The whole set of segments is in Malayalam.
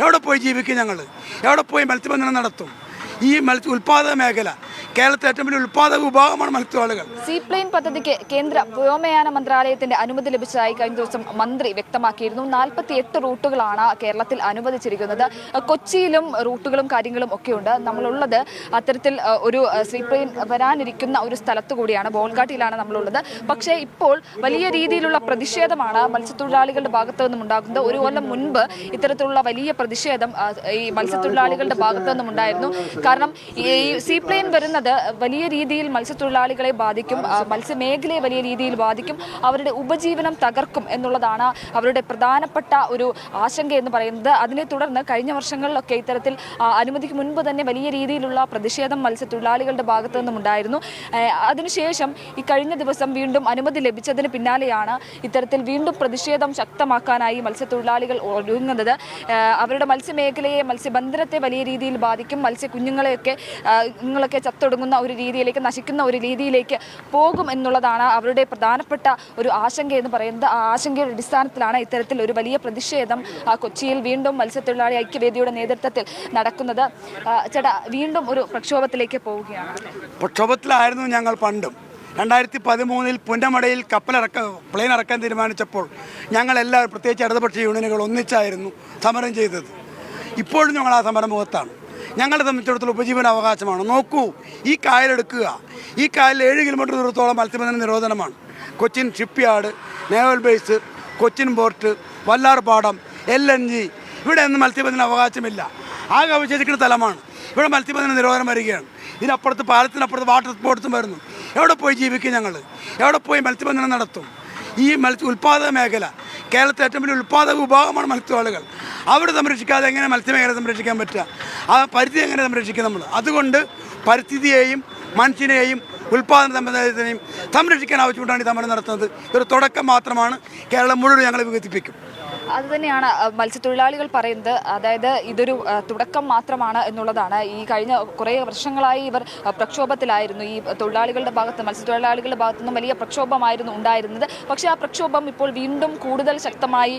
എവിടെ പോയി ജീവിക്കും ഞങ്ങൾ എവിടെ പോയി മത്സ്യബന്ധനം നടത്തും? ഈ മത്സ്യ ഉൽപാദന മേഖല കേരളത്തിലെ ഏറ്റവും വലിയ ഉൽപാദക വിഭാഗമാണ് മത്സ്യത്തൊഴിലാളികൾ. സീപ്ലെയിൻ പദ്ധതിക്ക് കേന്ദ്ര വ്യോമയാന മന്ത്രാലയത്തിന്റെ അനുമതി ലഭിച്ചതായി കഴിഞ്ഞ ദിവസം മന്ത്രി വ്യക്തമാക്കിയിരുന്നു. നാൽപ്പത്തി എട്ട് റൂട്ടുകളാണ് കേരളത്തിൽ അനുവദിച്ചിരിക്കുന്നത്. കൊച്ചിയിലും റൂട്ടുകളും കാര്യങ്ങളും ഒക്കെയുണ്ട്. നമ്മളുള്ളത് അത്തരത്തിൽ ഒരു സീപ്ലെയിൻ വരാനിരിക്കുന്ന ഒരു സ്ഥലത്ത് കൂടിയാണ്. ബോൾഗാട്ടിയിലാണ് നമ്മളുള്ളത്. പക്ഷേ ഇപ്പോൾ വലിയ രീതിയിലുള്ള പ്രതിഷേധമാണ് മത്സ്യത്തൊഴിലാളികളുടെ ഭാഗത്തു നിന്നും ഉണ്ടാകുന്നത്. ഒരു കൊല്ലം മുൻപ് ഇത്തരത്തിലുള്ള വലിയ പ്രതിഷേധം ഈ മത്സ്യത്തൊഴിലാളികളുടെ ഭാഗത്തു നിന്നും ഉണ്ടായിരുന്നു. കാരണം ഈ സീപ്ലെയിൻ വരുന്നത് വലിയ രീതിയിൽ മത്സ്യത്തൊഴിലാളികളെ ബാധിക്കും മത്സ്യമേഖലയെ വലിയ രീതിയിൽ ബാധിക്കും അവരുടെ ഉപജീവനം തകർക്കും എന്നുള്ളതാണ് അവരുടെ പ്രധാനപ്പെട്ട ഒരു ആശങ്ക എന്ന് പറയുന്നത്. അതിനെ തുടർന്ന് കഴിഞ്ഞ വർഷങ്ങളിലൊക്കെ ഇത്തരത്തിൽ അനുമതിക്ക് മുൻപ് തന്നെ വലിയ രീതിയിലുള്ള പ്രതിഷേധം മത്സ്യത്തൊഴിലാളികളുടെ ഭാഗത്തു നിന്നുമുണ്ടായിരുന്നു അതിനുശേഷം ഈ കഴിഞ്ഞ ദിവസം വീണ്ടും അനുമതി ലഭിച്ചതിന് പിന്നാലെയാണ് ഇത്തരത്തിൽ വീണ്ടും പ്രതിഷേധം ശക്തമാക്കാനായി മത്സ്യത്തൊഴിലാളികൾ ഒരുങ്ങുന്നത്. അവരുടെ മത്സ്യമേഖലയെ മത്സ്യബന്ധനത്തെ വലിയ രീതിയിൽ ബാധിക്കും. മത്സ്യക്കുഞ്ഞുങ്ങളെയൊക്കെ നിങ്ങളൊക്കെ കുഞ്ഞുങ്ങളൊക്കെ ചത്തൊടുങ്ങുന്ന ഒരു രീതിയിലേക്ക് നശിക്കുന്ന ഒരു രീതിയിലേക്ക് പോകും എന്നുള്ളതാണ് അവരുടെ പ്രധാനപ്പെട്ട ഒരു ആശങ്ക എന്ന് പറയുന്നത്. ആ ആശങ്കയുടെ അടിസ്ഥാനത്തിലാണ് ഇത്തരത്തിൽ ഒരു വലിയ പ്രതിഷേധം കൊച്ചിയിൽ വീണ്ടും മത്സ്യത്തൊഴിലാളി ഐക്യവേദിയുടെ നേതൃത്വത്തിൽ നടക്കുന്നത്. ചേട്ടാ വീണ്ടും ഒരു പ്രക്ഷോഭത്തിലേക്ക് പോവുകയാണ്. പ്രക്ഷോഭത്തിലായിരുന്നു ഞങ്ങൾ പണ്ടും. രണ്ടായിരത്തി പതിമൂന്നിൽ പുന്നമടയിൽ കപ്പലിറക്ക പ്ലെയിൻ ഇറക്കാൻ തീരുമാനിച്ചപ്പോൾ ഞങ്ങളെല്ലാവരും പ്രത്യേകിച്ച് ഇടതുപക്ഷ യൂണിയനുകൾ ഒന്നിച്ചായിരുന്നു സമരം ചെയ്തത്. ഇപ്പോഴും ഞങ്ങൾ ആ സമരം മുഖത്താണ്. ഞങ്ങളെ സംബന്ധിച്ചിടത്തോളം ഉപജീവന അവകാശമാണ്. നോക്കൂ ഈ കായലെടുക്കുക ഈ കായലിൽ ഏഴ് കിലോമീറ്റർ ദൂരത്തോളം മത്സ്യബന്ധന നിരോധനമാണ്. Cochin shipyard naval base Cochin port Vallarpadam L N G. ഇവിടെ ഒന്നും മത്സ്യബന്ധന അവകാശമില്ല. ആകെ അവശേഷിക്കുന്ന സ്ഥലമാണ്. ഇവിടെ മത്സ്യബന്ധന നിരോധനം വരികയാണ്. ഇതിനപ്പുറത്ത് പാലത്തിനപ്പുറത്ത് വാട്ടർ സ്പോർട്സും വരുന്നു. എവിടെ പോയി ജീവിക്കും ഞങ്ങൾ എവിടെ പോയി മത്സ്യബന്ധനം നടത്തും? ഈ മത്സ്യ ഉൽപ്പാദക മേഖല കേരളത്തിലെ ഏറ്റവും വലിയ ഉൽപ്പാദക വിഭാഗമാണ് മത്സ്യത്തൊഴിലാളികൾ. അവിടെ സംരക്ഷിക്കാതെ എങ്ങനെ മത്സ്യമേഖല സംരക്ഷിക്കാൻ പറ്റുക? ആ പരിസ്ഥിതി എങ്ങനെ സംരക്ഷിക്കും നമ്മൾ? അതുകൊണ്ട് പരിസ്ഥിതിയെയും മനുഷ്യനെയും ഉൽപാദന സമ്പ്രദായത്തിനെയും സംരക്ഷിക്കാൻ ആവശ്യപ്പെട്ടാണ് ഈ സമരം നടത്തുന്നത്. ഇതൊരു തുടക്കം മാത്രമാണ്. കേരളം മുഴുവൻ ഞങ്ങൾ വികസിപ്പിക്കും. അത് തന്നെയാണ് മത്സ്യത്തൊഴിലാളികൾ പറയുന്നത്. അതായത് ഇതൊരു തുടക്കം മാത്രമാണ് എന്നുള്ളതാണ്. ഈ കഴിഞ്ഞ കുറേ വർഷങ്ങളായി ഇവർ പ്രക്ഷോഭത്തിലായിരുന്നു. ഈ തൊഴിലാളികളുടെ ഭാഗത്ത് മത്സ്യത്തൊഴിലാളികളുടെ ഭാഗത്തു നിന്നും വലിയ പ്രക്ഷോഭമായിരുന്നു ഉണ്ടായിരുന്നത്. പക്ഷേ ആ പ്രക്ഷോഭം ഇപ്പോൾ വീണ്ടും കൂടുതൽ ശക്തമായി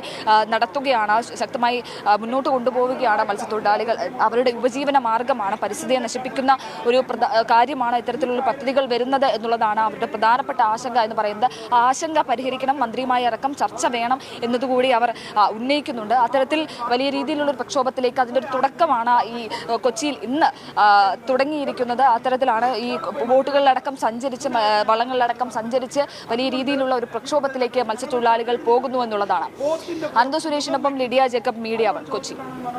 നടത്തുകയാണ്. ശക്തമായി മുന്നോട്ട് കൊണ്ടുപോവുകയാണ് മത്സ്യത്തൊഴിലാളികൾ. അവരുടെ ഉപജീവന മാർഗമാണ് പരിസ്ഥിതിയെ നശിപ്പിക്കുന്ന ഒരു കാര്യമാണ് ഇത്തരത്തിലുള്ള പദ്ധതികൾ വരുന്നത് എന്നുള്ളതാണ് അവരുടെ പ്രധാനപ്പെട്ട ആശങ്ക എന്ന് പറയുന്നത്. ആശങ്ക പരിഹരിക്കണം മന്ത്രിയുമായി അടക്കം ചർച്ച വേണം എന്നതുകൂടി അവർ ഉന്നയിക്കുന്നുണ്ട്. അത്തരത്തിൽ വലിയ രീതിയിലുള്ള പ്രക്ഷോഭത്തിലേക്ക് അതിന്റെ ഒരു തുടക്കമാണ് ഈ കൊച്ചിയിൽ ഇന്ന് തുടങ്ങിയിരിക്കുന്നത്. അത്തരത്തിലാണ് ഈ ബോട്ടുകളിലടക്കം സഞ്ചരിച്ച് വള്ളങ്ങളിലടക്കം സഞ്ചരിച്ച് വലിയ രീതിയിലുള്ള ഒരു പ്രക്ഷോഭത്തിലേക്ക് മത്സ്യത്തൊഴിലാളികൾ പോകുന്നു എന്നുള്ളതാണ്. അനന്ത സുരേഷിനൊപ്പം Lydia Jacob Media One Kochi.